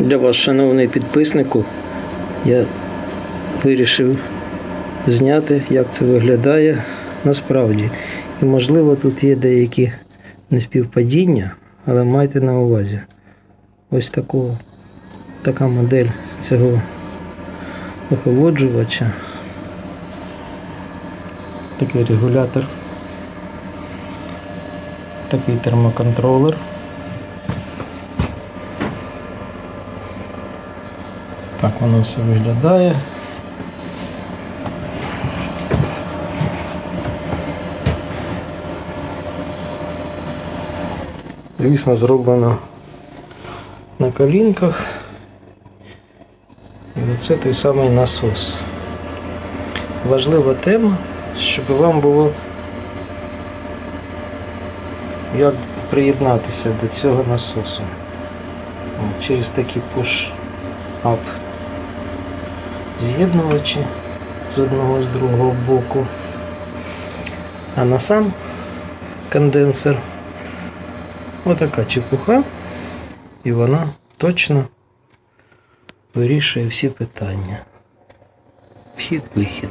Для вас, шановний підписнику, я вирішив зняти, як це виглядає насправді. І можливо тут є деякі неспівпадіння, але майте на увазі. Ось такого, така модель цього охолоджувача. Такий регулятор. Такий термоконтролер. Так воно все виглядає. Звісно, зроблено на колінках. І оце той самий насос. Важлива тема, щоб вам було як приєднатися до цього насосу. Через такі push-up з'єднувачі з одного з другого боку. А на сам конденсер отака чепуха, і вона точно вирішує всі питання. Вхід-вихід.